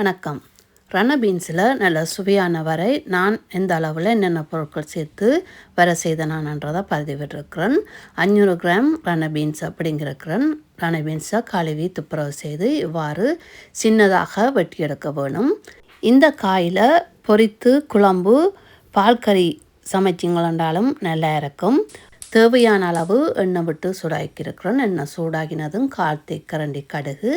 வணக்கம். ரண பீன்ஸில் நல்ல சுவையான வரை நான் எந்த அளவில் என்னென்ன பொருட்கள் சேர்த்து வர செய்த நான்ன்றதை பதிவிட்டிருக்கிறேன். அஞ்சூறு கிராம் ரண பீன்ஸ் அப்படிங்கிறக்கிறேன் ரண பீன்ஸை கழுவி துப்புரவு செய்து இவ்வாறு சின்னதாக வெட்டி எடுக்க வேணும். இந்த காயில் பொரித்து குழம்பு பால்கறி சமைச்சிங்களாண்டாலும் நல்லா இருக்கும். தேவையான அளவு எண்ணெய் விட்டு சூடாக்கியிருக்கிறோம். எண்ணெய் சூடாகினதும் கால் தேக்கரண்டி கடுகு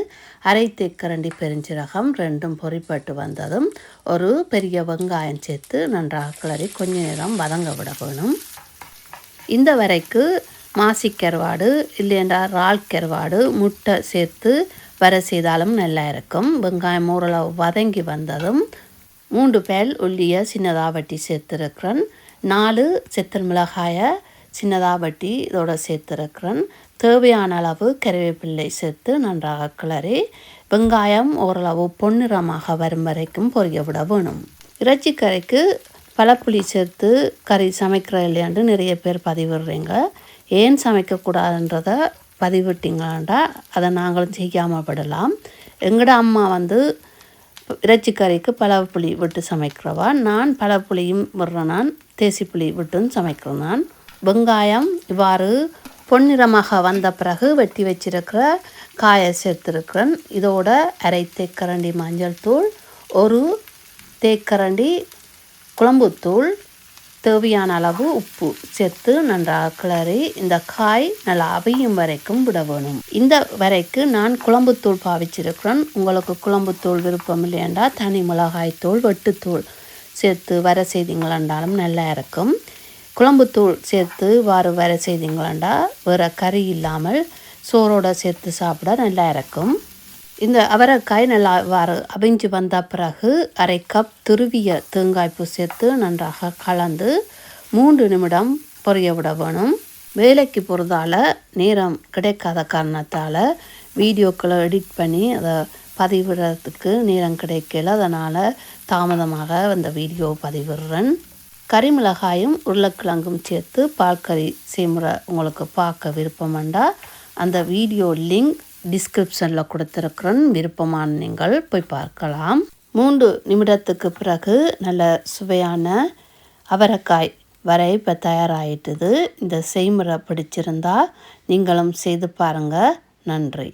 அரை தேக்கரண்டி பெருஞ்சீரகம் ரெண்டும் பொறிப்பட்டு வந்ததும் ஒரு பெரிய வெங்காயம் சேர்த்து நன்றாக கிளறி கொஞ்ச நேரம் வதங்க விட வேணும். இந்த வரைக்கு மாசிக்கருவாடு இல்லைன்றா இறால் கருவாடு முட்டை சேர்த்து வர செய்தாலும் நல்லா இருக்கும். வெங்காயம் ஓரளவு வதங்கி வந்ததும் மூன்று பேல் உள்ளிய சின்னதாக வட்டி சேர்த்துருக்கிறேன் நாலு செத்தல் மிளகாயை சின்னதாக வட்டி இதோட சேர்த்துருக்கிறேன். தேவையான அளவு கருவேப்பிள்ளை சேர்த்து நன்றாக கிளறி வெங்காயம் ஓரளவு பொன்னிறமாக வரும் வரைக்கும் பொரிய விட வேணும். இறைச்சி கறிக்கு பழப்புளி சேர்த்து கறி சமைக்கிற இல்லையாண்டு நிறைய பேர் பதிவிடுறீங்க. ஏன் சமைக்கக்கூடாதுன்றதை பதிவிட்டிங்களாண்டா? அதை நாங்களும் செய்யாமல் விடலாம். எங்களோட அம்மா வந்து இறைச்சிக்கறிக்கு பழப்புளி விட்டு சமைக்கிறவா? நான் பழப்புளியும் விடுறேன் நான் தேசிப்புளி விட்டும் சமைக்கிறேன் நான். வெங்காயம் இவ்வாறு பொன்னிறமாக வந்த பிறகு வெட்டி வச்சிருக்கிற காயை சேர்த்துருக்கிறேன். இதோட அரை தேக்கரண்டி மஞ்சள் தூள் ஒரு தேக்கரண்டி குழம்புத்தூள் தேவையான அளவு உப்பு சேர்த்து நன்றாக கிளறி இந்த காய் நல்லா அவையும் வரைக்கும் விட வேணும். இந்த வரைக்கு நான் குழம்புத்தூள் பாவிச்சிருக்கிறேன். உங்களுக்கு குழம்புத்தூள் விருப்பம் இல்லையென்றால் தனி மிளகாய் தூள் வெட்டுத்தூள் சேர்த்து வர செய்திங்களாண்டாலும் நல்லா இருக்கும். குழம்புத்தூள் சேர்த்து வாறு வர செய்தீங்களாண்டா? வேறு கறி இல்லாமல் சோறோடு சேர்த்து சாப்பிட நல்லா இருக்கும். இந்த அவரைக்காய் நல்லா வாறு அவிஞ்சு வந்த பிறகு அரை கப் துருவிய தேங்காய்ப்பு சேர்த்து நன்றாக கலந்து மூன்று நிமிடம் பொரிய விட வேணும். வேலைக்கு போகிறதால நேரம் கிடைக்காத காரணத்தால் வீடியோக்களை எடிட் பண்ணி அதை பதிவிடுறதுக்கு நேரம் கிடைக்கல. அதனால் தாமதமாக அந்த வீடியோ பதிவிடுறேன். கறிமிளகாயும் உருளைக்கிழங்கும் சேர்த்து பால்கறி செய்முறை உங்களுக்கு பார்க்க விருப்பமாண்டா. அந்த வீடியோ லிங்க் டிஸ்கிரிப்ஷனில் கொடுத்துருக்குறேன். விருப்பமான நீங்கள் போய் பார்க்கலாம். மூன்று நிமிடத்துக்கு பிறகு நல்ல சுவையான அவரைக்காய் வரை இப்போ தயாராகிட்டுது இந்த செய்முறை பிடிச்சிருந்தா நீங்களும் செய்து பாருங்கள் நன்றி.